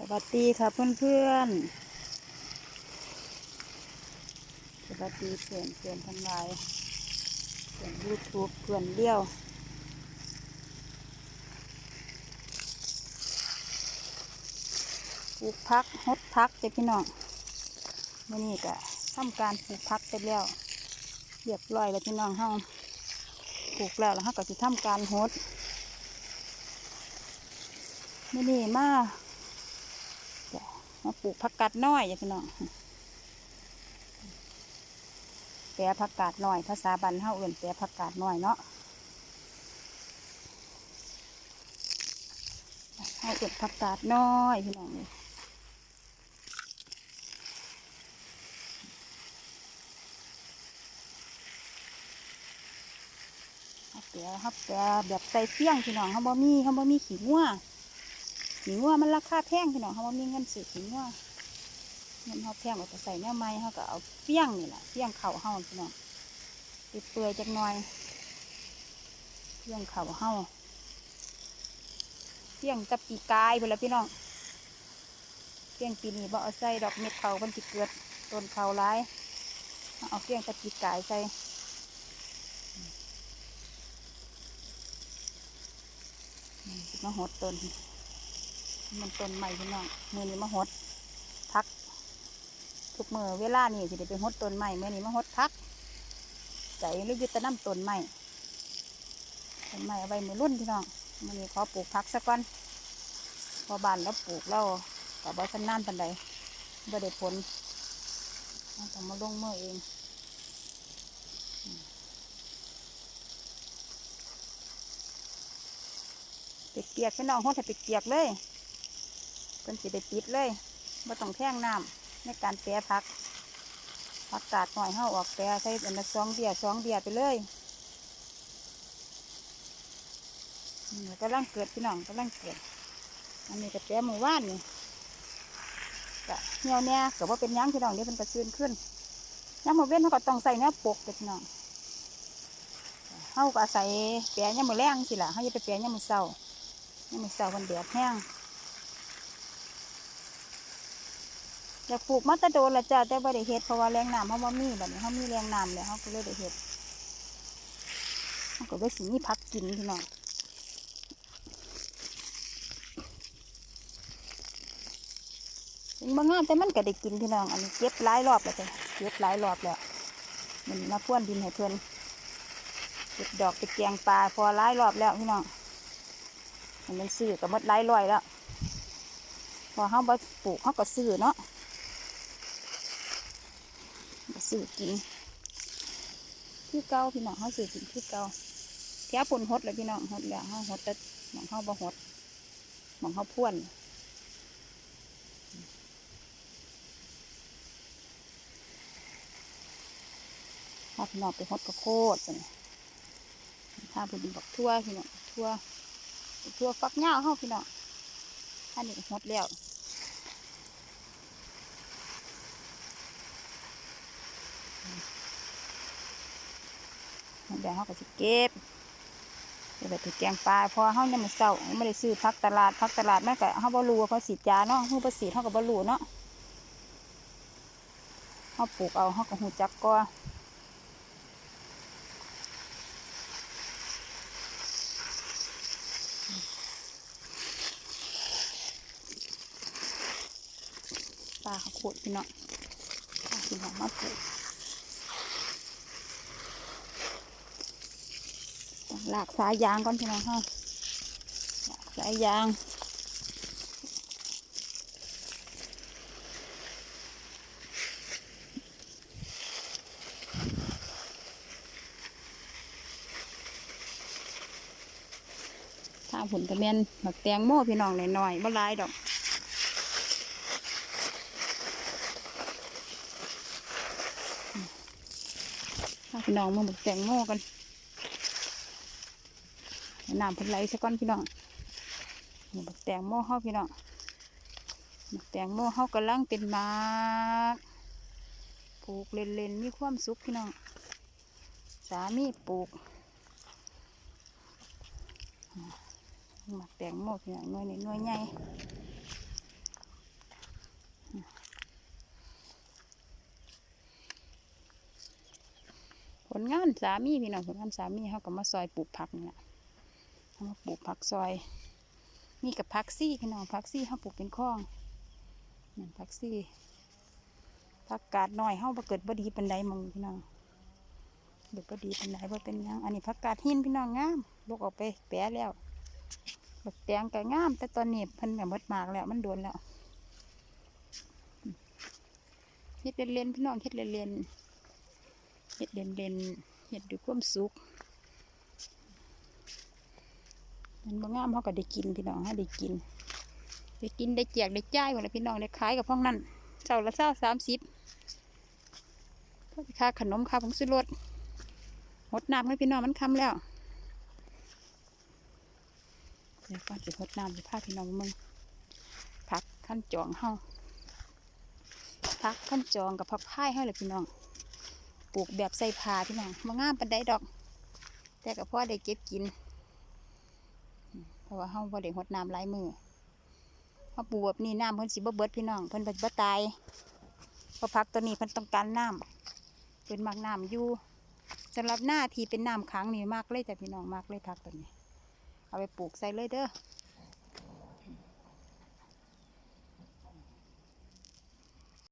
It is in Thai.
สวัสดีค่ะเพื่อนๆสวัสดีเพื่อนเพื่อนทั้งหลายเพื่อนยูทูบเพื่อนเลี้ยวปลูกพักฮดพักเจ้พี่น้องมื่อนี้ก็ทำการปลูกพักไปแล้วเรียบร้อยแล้วพี่น้องเฮาปลูกแล้วแล้วเฮาก็จะทำการฮดมื่อนี้มา มาปลูกผักกาดน้อยจ้ะพี่น้องแปรผักกาดน้อย ภาษาบ้านเฮาเอื่นแปรผักกาดน้อยเนาะเฮาเอื่นผักกาดน้อยพี่น้องเลยฮับแปะฮับแปะแบบใส่เฟี้ยงพี่น้องเขาบ่มีเขาบ่มีขี้งัว ขี้งัวมันราคาแพงพี่น้องเขาบ่มีเงินซื้อขี้งัวเงินเขาแพงกว่าจะใส่แนวไม้เขาก็เอาเฟี้ยงนี่แหละเฟี้ยงเข่าเฮาพี่น้องเปื่อยๆจักหน่อยเฟี้ยงเข่าเฮาเฟี้ยงตะปีกายไปแล้วพี่น้องเฟี้ยงปีนี้บ่เอาใส่ดอกเม็ดเข่ามันจิเกิดต้นเข่าร้ายเอาเฟี้ยงตะปีกายใส่สิมาหดต้น มันต้นใหม่พี่น้องมือนี้มาหดพัก ทุกมือเวลานี่สิได้ไปหดต้นใหม่มือนี้มาหดพักใจหรือยึดตะน้ำต้นใหม่ต้นใหม่เอาไว้มือรุ่นพี่น้องมือนี้ขอปลูกพักสักก่อนพอบานแล้วปลูกแล้วแต่บ่ทันนานปันใดบ่ได้ผลต้องมาลงมือเองเปียกๆพี่น้องห้องใส่เปียกๆเลย เป็นสีได้ปิดเลยไม่ต้องแท่งน้ำในการแปรพักผักกาดหน่อยเฮาออกแปรใส่อันละสองเดียสองเดียไปเลยก็ร่างเกิดพี่น้องก็ร่างเกิด อันนี้ก็แปรหมู่ว่านนี่ก็เหี่ยวแน่ก็ว่าเป็นยังพี่น้องเดี๋ยวมันกระชื้นขึ้นย้ำหมดเว้นเขาก็ต้องใส่เนื้อปกเด้อพี่น้องเฮาก็อาศัยแปรยามมือแรงสิล่ะเฮาอย่าไปแปรยามมือเศร้ายังหมีเสาวันเดียดแห้ง อยากปลูกมัตตะโดนละจ้าแต่บ่ได้เฮ็ดเพราะว่าแรงน้ำเขาบ่มีแบัดนี้เขามีแรงน้ำแล้วเขาก็เลยได้เฮ็ดเขาก็ได้สิมีพักกินพี่น้องถึงบางงามแต่มันก็ได้กินพี่น้อง อันนี้เก็บหลายรอบแล้วจ้ะเก็บหลายรอบแล้วมันมาพ่วนดินให้เพื่อนเก็บดอกไปแกงปลาพอหลายรอบแล้วพี่น้องมันเป็นซื้อกับมดไร้ลอยแล้วพอเขาไปปลูกเขาก็ซื้อเนาะ ก็ซื้อกิน คือเก่าพี่น้องเขาซื้อกินคือเก่าแค่ปนหดเลยพี่น้องหดแล้วเขาหดแต่หมองเขาบ่หดหมองเขาพ่วนถ้าพี่น้องไปหดกระโคดสิถ้าเพิ่นบอกทั่วพี่น้องทั่วทั่วฟักเงาเฮาพี่น้องอันนี้ก็หดแล้ว เดี๋ยวเขาก็จะเก็บเดี๋ยวไปถือแกงปลาพอเขาเนี่ยมันเศร้าไม่ได้ซื้อพักตลาดพักตลาดแม่ก็เขาบรูว่าเขาสีดยาเนาะเขาบสีเขากับบรูเนาะเขาปลูกเอาเขาก็หูจักก็ปลาเขาวโคตรพี่เน้องปลาพี่น้องมาปลูก ต้องลากสายยางก่อนพี่น้องฮะลากสายยางถ้าผลกระเมียนหมักแตงโม่พี่น้องหน่อยๆบ่ลายดอกพี่น้องมาหมักแตงโม่กัน น้ำพิ่นไหลซะก้อนพี่น้องนี่บักแตงโมเฮาพี่น้องบักแตงโมเฮากระลังเป็นมากปลูกเล่นๆมีความสุขพี่น้องสามีปลูกหมักแตงโมพี่น้องหน่วยนี้หน่วยใหญ่ผลงานสามีพี่น้องผลงานสามีเขาก็มาซอยปลูกผักนี่แหละ มาปลูกผักซอยมีกับผักซี่พี่น้องผักซี่เขาปลูกเป็นคลองนั่นผักซี่ผักกาดหน้อยเขาบ่เกิดบ่ดีเปันใดมองพี่น้องเกิดบ่ดีเปันใดบ่เป็นยังอันนี้ผักกาดหินพี่น้องงามลูกออกไปแปะแล้วบักแตงก็งาม แต่ตอนนี้เพิ่นก็หมดหมากแล้วมันโดนแล้วเฮ็ดเล่นๆพี่น้องเฮ็ดเล่นๆเห็ดเด่นเด่นๆเห็ดด้วยความสุข มันบ่งามเขาก็ได้กินพี่น้องเขาได้กิน ได้กินได้แจกได้จ่ายหมดเลยพี่น้องได้ขายกับพ้องนั่นเจ้าละเจ้าสามสิบค่าขนมค่าผงซื้อรถหดน้ำให้พี่น้องมันคำแล้วเดี๋ยวก่อนจะหดน้ำจะพาพี่น้องมึงพักขั้นจองเฮาพักขั้นจองกับพักพ่ายให้เลยพี่น้องปลูกแบบใส่ผ้าพี่น้องมางามปันไดดอก แต่กับพ่อได้เก็บกิน ราะว่าเฮาบ่ได้หดน้ำหลายมือเฮาปลูกแบบนี้น้ำเพิ่นสิบ่เบิดพี่น้องเพิ่นบ่บ่ตายเพราะผักตัวนี้เพิ่นต้องการน้ำเพิ่นมักน้ำอยู่สำหรับหน้าที่เป็นน้ำขังนี่มากเลยจ้ะพี่น้องมากเลยผักตัวนี้ เอาไปปลูกใส่เลยเด้อ